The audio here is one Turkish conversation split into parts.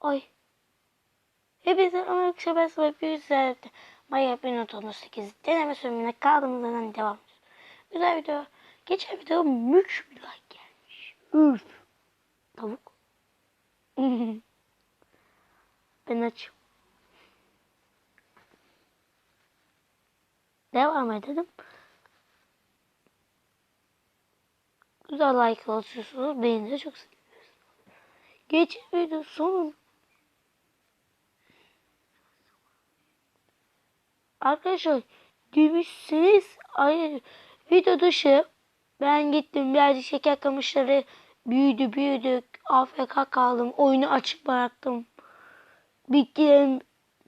Ay. Hepinize Amerika ben sabah bir güzeldi. Maya 1918 deneme sürümüne kaldığımız yerden devam ediyoruz. Güzel video. Geçen video mük bir like gelmiş. Üf. Tavuk. ben açım. Devam edelim. Güzel like atıyorsunuz. Beni de çok seviyorsunuz. Geçen video sonun Arkadaşlar demişsiniz ay video dışı ben gittim birazcık şeker kamışları büyüdü büyüdü. AFK kaldım oyunu açık bıraktım. Bitkilerim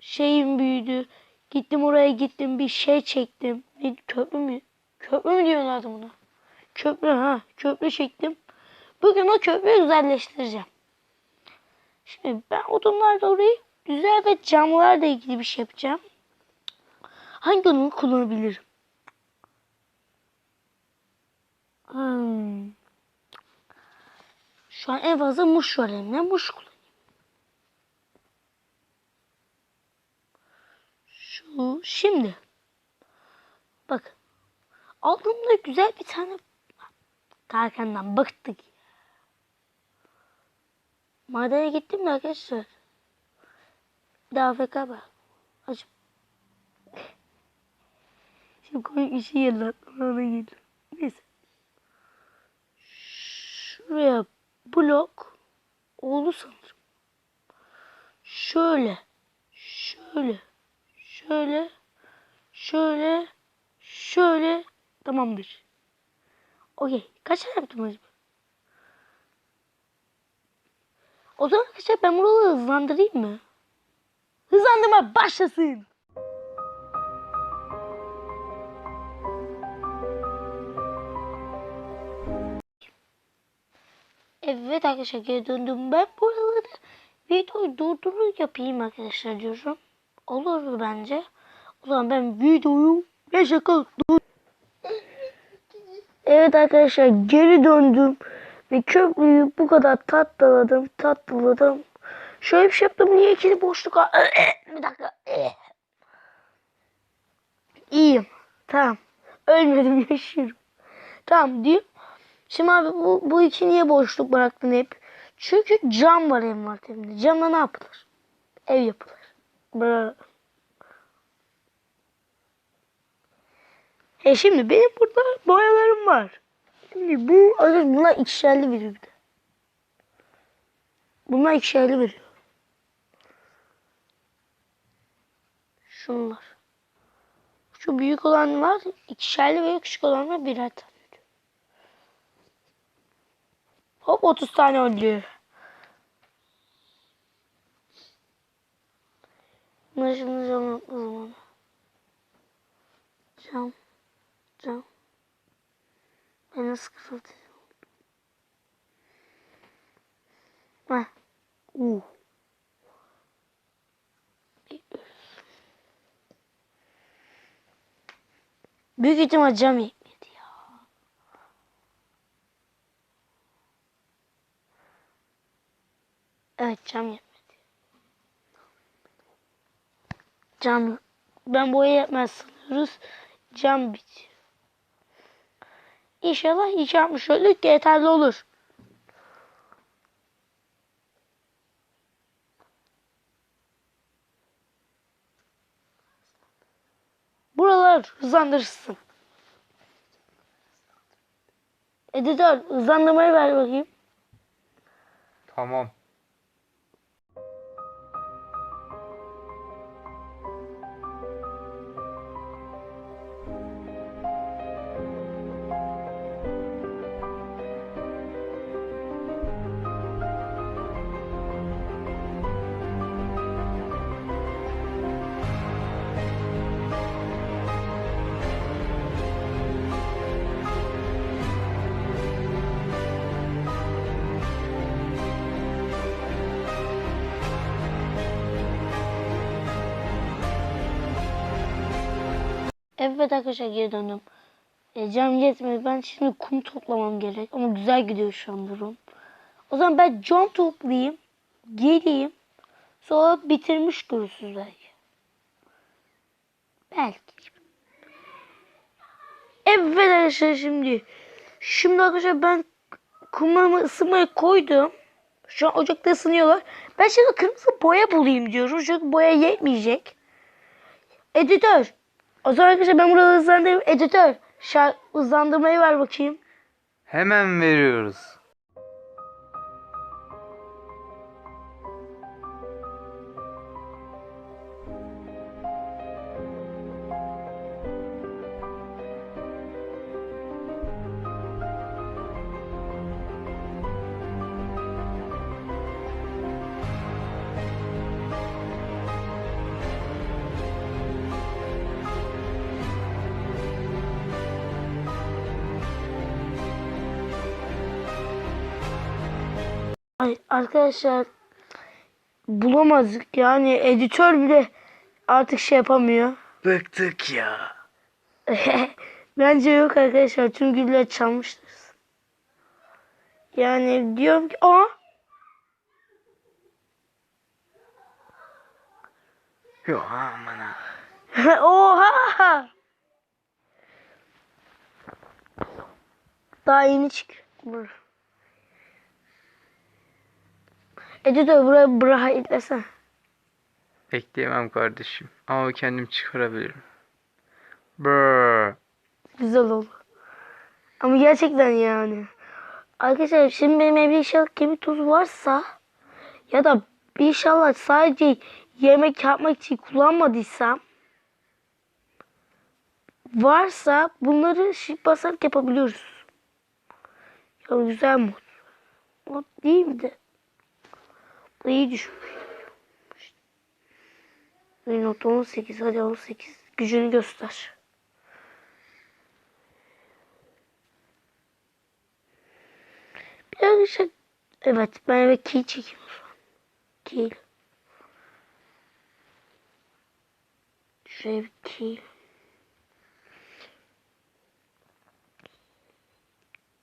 şeyim büyüdü. Gittim oraya gittim bir şey çektim. Bir köprü mü? Köprü mü diyorlardı buna? Köprü ha köprü çektim. Bugün o köprüyü güzelleştireceğim. Şimdi ben odunlarda orayı güzel ve camlarla ilgili bir şey yapacağım Hangi odunu kullanabilirim? Hmm. Şu an en fazla muş var elimde. Muş kullanayım. Şu şimdi. Bak. Aldığımda güzel bir tane Tarkan'dan bıktık. Madene gittim mi arkadaşlar? Bir daha AFK bak. Şimdi komik bir şey geldi aklıma ona gelir. Neyse. Şuraya blok oldu sanırım. Şöyle. Şöyle. Şöyle. Şöyle. Şöyle. Tamamdır. Okey. Kaç tane yaptım acaba? O zaman arkadaşlar ben buraları hızlandırayım mı? Hızlandırma başlasın. Evet arkadaşlar geri döndüm. Ben bu arada videoyu durdurup yapayım arkadaşlar diyorum. Olur bence? O zaman ben videoyu 5 dakika dur. Evet arkadaşlar geri döndüm. Ve köprüyü bu kadar tatlıladım tatlıladım. Şöyle bir şey yaptım. Niye ikili boşluk var? bir dakika. İyiyim. Tamam. Ölmedim yaşıyorum. Tamam diyor. Şimdi abi bu, bu iki niye boşluk bıraktın hep? Çünkü cam var envanterimde. Camla ne yapılır? Ev yapılır. Brr. E şimdi benim burada boyalarım var. Şimdi bu arkadaş bunlar ikişerli veriyor bir de. Bunlar ikişerli veriyor. Şunlar. Şu büyük olanlar ikişerli ve küçük olanlar birer tane. Hop 30 tane oluyor. Bunları şimdi cam yapma zamanı. Cam. Cam. Ben nasıl kısaltacağım? Heh. Uh. Büyük ihtimal cam yetmedi ya. Evet cam yetmedi. Cam ben boya yetmez sanıyoruz. Cam bitiyor. İnşallah hiç yapmış olduk yeterli olur. Buralar hızlandırırsın. Editör hızlandırmayı ver bakayım. Tamam. Evet arkadaşlar geri döndüm. E, cam yetmedi. Ben şimdi kum toplamam gerek. Ama güzel gidiyor şu an durum. O zaman ben cam toplayayım. Geleyim. Sonra bitirmiş durursunuz belki. Belki. Evet arkadaşlar şimdi. Şimdi arkadaşlar ben kumlarımı ısınmaya koydum. Şu an ocakta ısınıyorlar. Ben şimdi kırmızı boya bulayım diyorum. Çünkü boya yetmeyecek. Editör. O zaman arkadaşlar ben burada hızlandırayım. Editör. Şarkı hızlandırmayı ver bakayım. Hemen veriyoruz. Ay arkadaşlar bulamadık. Yani editör bile artık şey yapamıyor. Bıktık ya. Bence yok arkadaşlar. Tüm güller çalmıştır. Yani diyorum ki aa Yo aman ha. Oha! Daha yeni çık. Bur. Editör buraya bırak eklesene. Ekleyemem kardeşim. Ama kendim çıkarabilirim. Brr. Güzel oldu. Ama gerçekten yani. Arkadaşlar şimdi benim evde inşallah kemik tozu varsa ya da inşallah sadece yemek yapmak için kullanmadıysam varsa bunları şif basarak yapabiliyoruz. Ya güzel mod. Mod değil mi de? İyi düşmüş. Bir not 18 hadi 18 gücünü göster. Bir şey... Evet ben eve key çekeyim o zaman. Key. Şuraya bir key.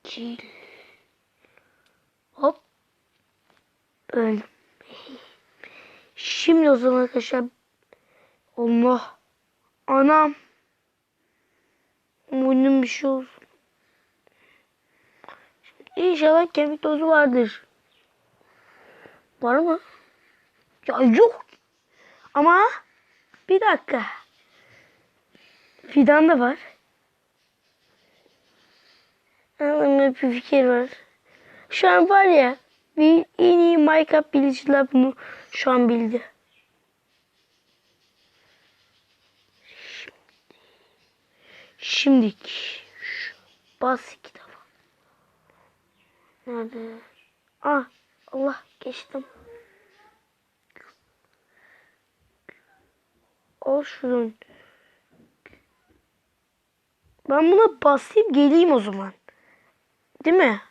Key. Hop. Öyle. Şimdi o zaman arkadaşlar. Allah. Anam. Boynum bir şey olsun. İnşallah kemik tozu vardır. Var mı? Ya yok. Ama bir dakika. Fidan da var. Aklımda bir fikir var. Şu an var ya en iyi Minecraft biliciler bunu şu an bildi. Şimdi şu bas kitabı. Nerede? Ah Allah geçtim. Al şuradan. Ben buna basayım geleyim o zaman. Değil mi?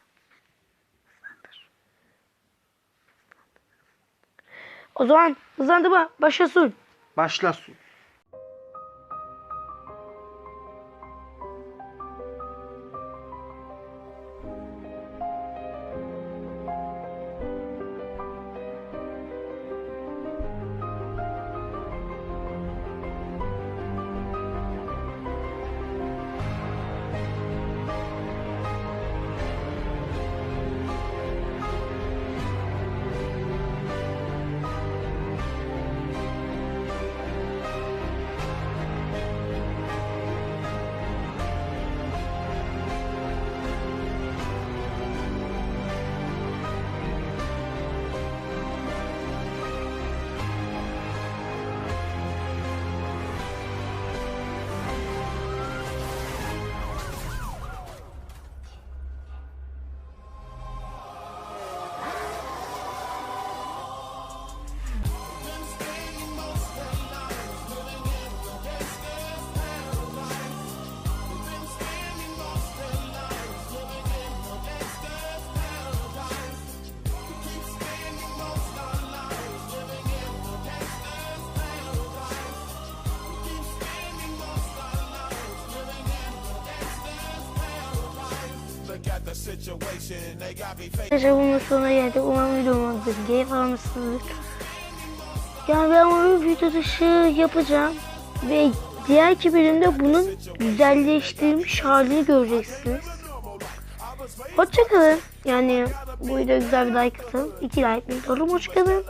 O zaman hızlandırma başlasın. Başlasın. Bunun sonuna geldik. Umarım videomu keyif almışsınızdır. Yani ben onu video dışı yapacağım. Ve diğerki bölümde bunun güzelleştirilmiş halini göreceksiniz. Hoşçakalın. Yani bu videoya güzel bir like atın. 2 like bekliyorum. Hoşçakalın.